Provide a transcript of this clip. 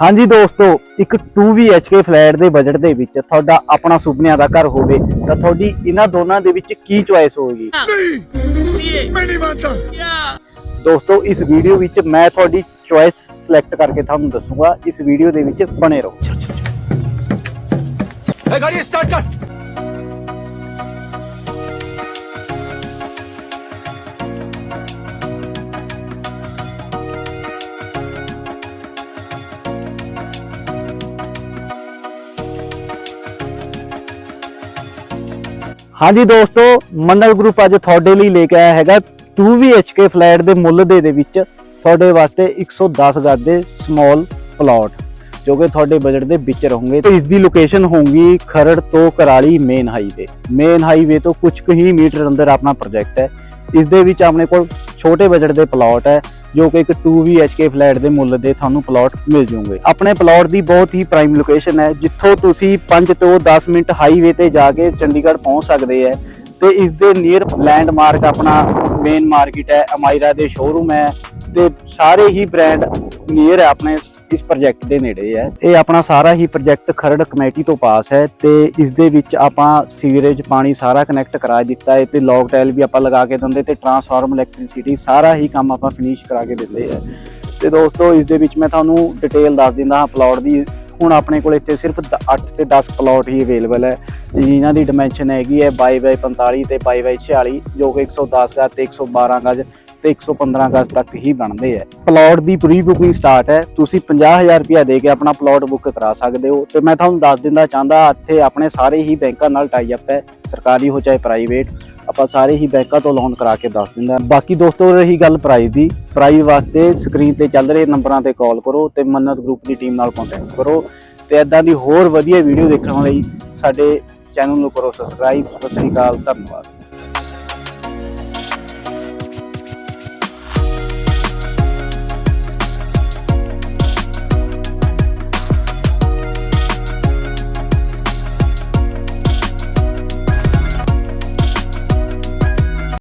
ਹਾਂਜੀ ਦੋਸਤੋ ਇੱਕ 2 BHK ਫਲੈਟ ਦੇ ਬਜਟ ਦੇ ਵਿੱਚ ਤੁਹਾਡਾ ਆਪਣਾ ਸੁਪਨਿਆਂ ਦਾ ਘਰ ਹੋਵੇ ਤਾਂ ਤੁਹਾਡੀ ਇਹਨਾਂ ਦੋਨਾਂ ਦੇ ਵਿੱਚ ਕੀ ਚੁਆਇਸ ਹੋਵੇਗੀ? ਦੋਸਤੋ ਇਸ ਵੀਡੀਓ ਵਿੱਚ ਮੈਂ ਤੁਹਾਡੀ ਚੁਆਇਸ ਸਿਲੈਕਟ ਕਰਕੇ ਤੁਹਾਨੂੰ ਦੱਸੂਗਾ ਇਸ ਵੀਡੀਓ ਦੇ ਵਿੱਚ ਬਣੇ ਰਹੋ। ਚਲ ਚਲ ਚਲ। ਇਹ ਗਾੜੀ ਸਟਾਰਟ ਕਰ। ਹਾਂਜੀ ਦੋਸਤੋ, ਮੰਡਲ ਗਰੁੱਪ ਅੱਜ ਤੁਹਾਡੇ ਲਈ ਲੈ ਕੇ ਆਇਆ ਹੈਗਾ 2 BHK ਫਲੈਟ ਦੇ ਮੁੱਲ ਦੇ ਦੇ ਵਿੱਚ ਤੁਹਾਡੇ ਵਾਸਤੇ 110 ਗਜ਼ ਦੇ ਸਮਾਲ ਪਲਾਟ ਜੋ ਕਿ ਤੁਹਾਡੇ ਬਜਟ ਦੇ ਵਿੱਚ ਰਹੋਗੇ। ਤੇ ਇਸ ਦੀ ਲੋਕੇਸ਼ਨ ਹੋਊਗੀ ਖਰੜ ਤੋਂ Kurali main highway main highway ਤੋਂ ਕੁਝ ਕੁ ਹੀ ਮੀਟਰ ਅੰਦਰ ਆਪਣਾ ਪ੍ਰੋਜੈਕਟ ਹੈ। ਇਸ ਦੇ ਵਿੱਚ ਆਪਣੇ ਕੋਲ ਛੋਟੇ ਬਜਟ ਦੇ ਪਲਾਟ ਹੈ। ਜੋ ਕਿ ਇੱਕ 2 BHK ਫਲੈਟ ਦੇ ਮੁੱਲ ਦੇ ਤੁਹਾਨੂੰ ਪਲਾਟ ਮਿਲ ਜਾਣਗੇ ਆਪਣੇ ਪਲਾਟ ਦੀ ਬਹੁਤ ਹੀ ਪ੍ਰਾਈਮ ਲੋਕੇਸ਼ਨ ਹੈ, ਜਿੱਥੋਂ ਤੁਸੀਂ 5 ਤੋਂ 10 ਮਿੰਟ ਹਾਈਵੇ ਤੇ ਜਾ ਕੇ ਚੰਡੀਗੜ੍ਹ ਪਹੁੰਚ ਸਕਦੇ ਹੈ ਤੇ ਇਸ ਦੇ ਨੀਅਰ ਲੈਂਡਮਾਰਕ ਆਪਣਾ ਮੇਨ ਮਾਰਕੀਟ ਹੈ, ਅਮਾਇਰਾ ਦੇ ਸ਼ੋਰੂਮ ਹੈ ਤੇ ਸਾਰੇ ਹੀ ਬ੍ਰਾਂਡ ਨੀਅਰ ਹੈ ਆਪਣੇ ਇਸ ਪ੍ਰੋਜੈਕਟ ਦੇ ਨੇੜੇ ਹੈ। ਇਹ ਆਪਣਾ ਸਾਰਾ ਹੀ ਪ੍ਰੋਜੈਕਟ ਖਰੜ ਕਮੇਟੀ ਤੋਂ ਪਾਸ ਹੈ ਤੇ ਇਸ ਦੇ ਵਿੱਚ ਆਪਾਂ ਸੀਵਰੇਜ, ਪਾਣੀ ਸਾਰਾ ਕਨੈਕਟ ਕਰਾ ਦਿੱਤਾ ਹੈ ਤੇ ਲੌਕ ਟਾਈਲ ਵੀ ਆਪਾਂ ਲਗਾ ਕੇ ਦਿੰਦੇ ਤੇ ਟਰਾਂਸਫਾਰਮ ਇਲੈਕਟ੍ਰਿਸਿਟੀ ਸਾਰਾ ਹੀ ਕੰਮ ਆਪਾਂ ਫਿਨਿਸ਼ ਕਰਾ ਕੇ ਦਿੰਦੇ ਹੈ। ਤੇ ਦੋਸਤੋ, ਇਸ ਦੇ ਵਿੱਚ ਮੈਂ ਤੁਹਾਨੂੰ ਡਿਟੇਲ ਦੱਸ ਦਿੰਦਾ ਹਾਂ ਪਲਾਟ ਦੀ। ਹੁਣ ਆਪਣੇ ਕੋਲ ਇੱਥੇ ਸਿਰਫ 8 ਤੇ 10 ਪਲਾਟ ਹੀ ਅਵੇਲੇਬਲ ਹੈ। ਜਿਨ੍ਹਾਂ ਦੀ ਡਾਈਮੈਂਸ਼ਨ ਹੈਗੀ ਹੈ 22 ਬਾਈ 45 ਤੇ 22 ਬਾਈ 46 ਜੋ ਕਿ 110 ਗਜ਼ ਤੇ 112 ਗਜ਼ ਤੇ 115 ਅਗਸਤ ਤੱਕ ਹੀ ਬਣਦੇ ਹੈ ਪਲਾਟ ਦੀ ਪ੍ਰੀ ਬੁਕਿੰਗ ਸਟਾਰਟ ਹੈ। ਤੁਸੀਂ 50000 ਰੁਪਇਆ ਦੇ ਕੇ ਆਪਣਾ ਪਲਾਟ ਬੁੱਕ ਕਰਾ ਸਕਦੇ ਹੋ। ਤੇ ਮੈਂ ਤੁਹਾਨੂੰ ਦੱਸ ਦਿੰਦਾ ਚਾਹੁੰਦਾ, ਇੱਥੇ ਆਪਣੇ ਸਾਰੇ ਹੀ ਬੈਂਕਾਂ ਨਾਲ ਟਾਈ ਅਪ ਹੈ। ਸਰਕਾਰੀ ਹੋ ਚਾਹੇ ਪ੍ਰਾਈਵੇਟ ਆਪਾਂ ਸਾਰੇ ਹੀ ਬੈਂਕਾਂ ਤੋਂ ਲੋਨ ਕਰਾ ਕੇ ਦੱਸ ਦਿੰਦਾ। ਬਾਕੀ ਦੋਸਤੋ, ਰਹੀ ਗੱਲ ਪ੍ਰਾਈਸ ਦੀ। ਪ੍ਰਾਈਸ ਵਾਸਤੇ ਸਕਰੀਨ ਤੇ ਚੱਲ ਰਹੇ ਨੰਬਰਾਂ ਤੇ ਕਾਲ ਕਰੋ ਤੇ ਮੰਨਤ ਗਰੁੱਪ ਦੀ ਟੀਮ ਨਾਲ ਕੰਟੈਕਟ ਕਰੋ। ਤੇ ਇਦਾਂ ਦੀ ਹੋਰ ਵਧੀਆ ਵੀਡੀਓ ਦੇਖਣ ਲਈ ਸਾਡੇ ਚੈਨਲ ਨੂੰ ਕਰੋ ਸਬਸਕ੍ਰਾਈਬ ਸਤਿ ਸ੍ਰੀ ਅਕਾਲ, ਧੰਨਵਾਦ।